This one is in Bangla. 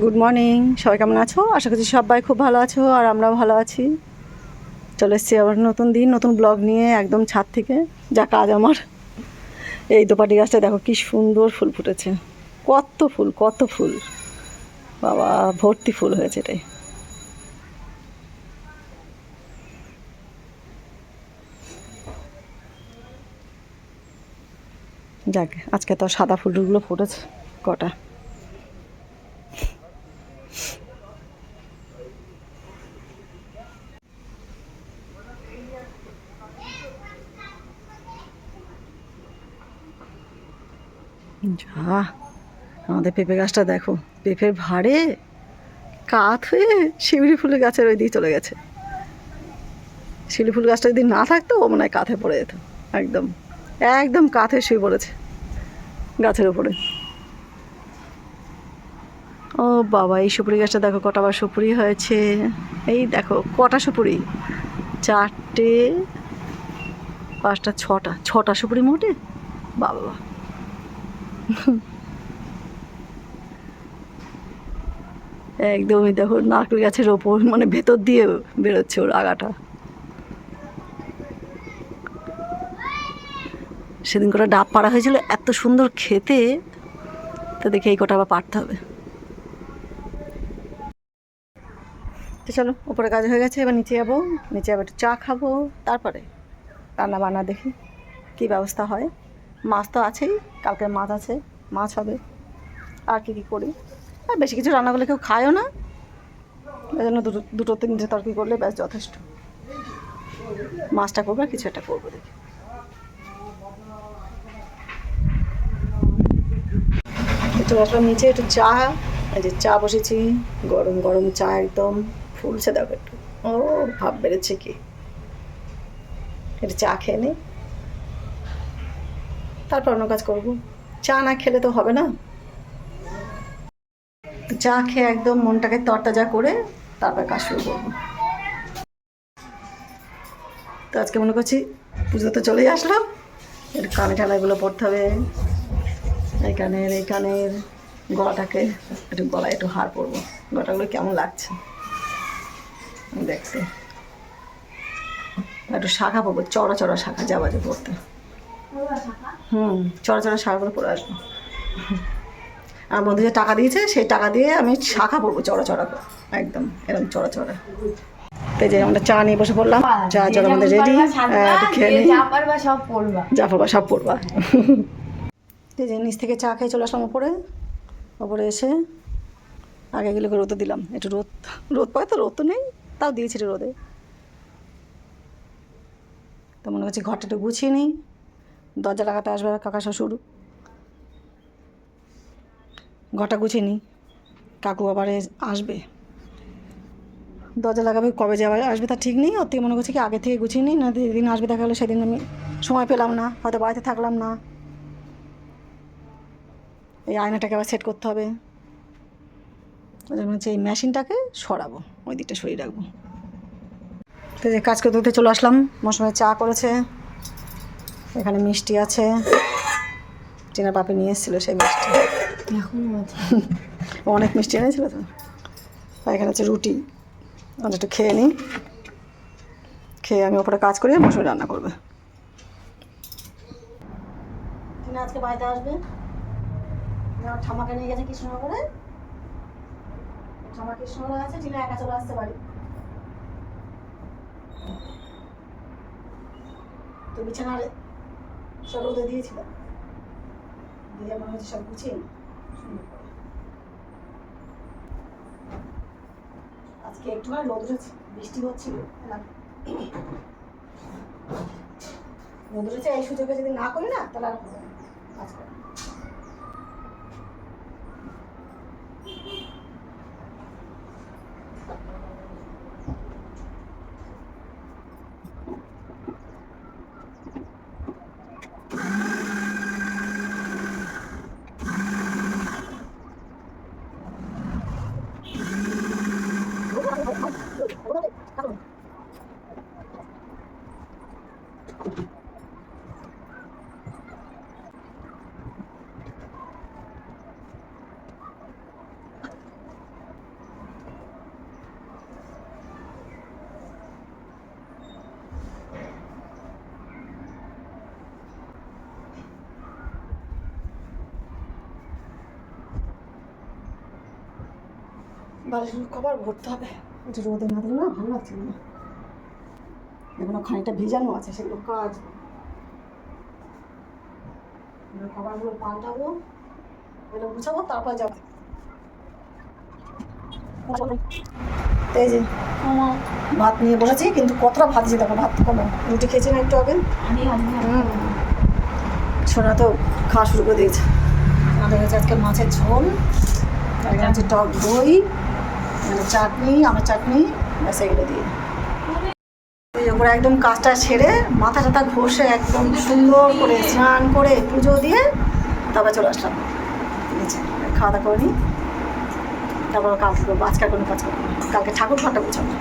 গুড মর্নিং সবাই কেমন আছো? আশা করছি সবাই খুব ভালো আছো আর আমরাও ভালো আছি। চলে এসেছি আবার নতুন দিন, নতুন ব্লগ নিয়ে একদম ছাদ থেকে। যা কাজ আমার। এই দোপাটি গাছটা দেখো কি সুন্দর ফুল ফুটেছে। কত ফুল কত ফুল। বাবা, ভর্তি ফুল হয়েছে এটাই। যাক, আজকে তো সাদা ফুলগুলো ফুটেছে, কটা? যা, আমাদের পেঁপে গাছটা দেখো, পেঁপের ভাড়ে কাত হয়ে শিউলি ফুলের গাছের ওই দিকে চলে গেছে। শিউলি ফুল গাছটা যদি না থাকতো, ও মনে হয় কাঁথে পড়ে যেত, একদম একদম কাঁথে শুয়ে পড়েছে গাছের উপরে। ও বাবা, এই সুপুরি গাছটা দেখো, কটা বার সুপুরি হয়েছে। এই দেখো, কটা সুপুরি? চারটে, পাঁচটা, ছটা ছটা সুপুরি মোটে? বাবা একদমই দেখো, নারকেল গাছের ওপর মানে ভেতর দিয়ে বেরোচ্ছে ওর আগাটা। সেদিন কটা ডাব পাড়া হয়েছিল, এত সুন্দর খেতে, তো দেখে এই কটা আবার পারতে হবে। চলো, ওপরে কাজ হয়ে গেছে, এবার নিচে যাব, নিচে আবার একটু চা খাব, তারপরে রান্না বান্না দেখি, কী ব্যবস্থা হয়। মাছ তো আছেই কালকে মাছ আছে, মাছ হবে। আর কী কী করি? আর বেশি কিছু রান্না করলে কেউ খায়ও না। এই জন্য দুটো দুটো তিনটে তরকারি করলে ব্যাস যথেষ্ট। মাছটা করব আর কিছু একটা করব দেখি। একটু আসলাম নিচে একটু চা, এই যে চা বসেছি, গরম গরম চা একদম ফুলছে দেখো একটু। ও, ভাব বেড়েছে কি? একটু চা খেয়ে নিই তারপর অন্য কাজ করব। চা না খেলে তো হবে না। চা খেয়ে একদম মনটাকে তরতাজা করে তারপর কাজ শুরু করব। তো আজকে মনে করছি পুজো তো চলেই আসলাম একটু কানে ঠালাইগুলো পড়তে হবে। এই কানের এই কানের গলাটাকে একটু গলায় একটু হার পরবো। গলাগুলো কেমন লাগছে? দেখতে। একটু শাখা পরবো, চড়া চড়া শাখা যাওয়া যে পড়তে। হুম চড়া চড়া শাখাগুলো পরে আসব। আর বন্ধু যে টাকা দিয়েছে সেই টাকা দিয়ে আমি শাখা পরবো চড়া চড়া করে। একদম এরকম চড়া চড়া। তো এই যে আমরা চা নিয়ে বসে পড়লাম। চা চড়া আমাদের রেডি খেয়ে নিই। সব পড়বা যা পড়বা সব পড়বা এই যে নিচ থেকে চা খেয়ে চলে আসলাম ওপরে ওপরে এসে আগে এগুলোকে রোদে দিলাম। একটু রোদ রোদ পায় তো রোদ তো নেই। তাও দিয়েছি রোদে। তো মনে হচ্ছে ঘরটা একটু গুছিয়ে নিই। দরজা লাগাতে আসবে কাকা শ্বশুর। ঘরটা গুছিয়ে নিই। কাকু আবার আসবে। দরজা লাগাবে, কবে যাবে আসবে তা ঠিক নেই। ওর থেকে মনে করছি কি আগে থেকে গুছিয়ে নিই, না যেদিন আসবে দেখা গেলো সেদিন আমি সময় পেলাম না, হয়তো বাড়িতে থাকলাম না। এই আয়নাটাকে আবার সেট করতে হবে। এই মেশিনটাকে সরাবো, ওই দিকটা সরিয়ে রাখব। তো কাজ করতে করতে চলে আসলাম, মৌসুমে চা করেছে। এখানে মিষ্টি আছে। টিনা পাপি নিয়ে এসেছিল সেই মিষ্টি। অনেক মিষ্টি এনেছিল তো। এখানে হচ্ছে রুটি। আমরা একটু খেয়ে নিই। খেয়ে আমি ওপরে কাজ করি মৌসুমি রান্না করবে। টিনা আজকে বাড়িতে আসবে? ঠামাকে নিয়ে গেছে কৃষ্ণনগরে। ঠামা কৃষ্ণনগরে আছে টিনা একা চলে আসতে বাড়ি। তো বিছানার দিয়েছিলাম দিয়ে মনে হচ্ছে সব গুছিয়ে। আজকে একটু আর রোদ বৃষ্টি হচ্ছিল। রোদ উঠেছে এই সুযোগে যদি না করি না, তাহলে আর না কাজ করা। বালিশের কভার ভরতে হবে। একটু রোদে না দিলে না ভালো লাগছে না। এখনও খানিকটা ভিজানো আছে সেগুলো কাজ। এবার কভারগুলো পাল্টাবো, এগুলো তারপর যাব। এই যে, ভাত নিয়ে বসেছি, কিন্তু কতটা ভাত দিয়েছি দেখো, ভাত কমো রুটি খেয়েছি না একটু আগে। সোনা তো খাওয়া শুরু করে দিয়েছে। আমাদের কাছে আজকে মাছের ঝোল টক দই। চাটনি, আমার চাটনি, ব্যাস এগুলো দিয়ে। ওপরে একদম কাজটা সেরে মাথা টাথা ঘষে একদম সুন্দর করে স্নান করে পুজো দিয়ে তারপর চলে আসলাম। নিচে, খাওয়া দাওয়া করে নিই। তারপর কালকে আজকে কোনো কাজ কালকে ঠাকুর ঘরটা গুছাবো।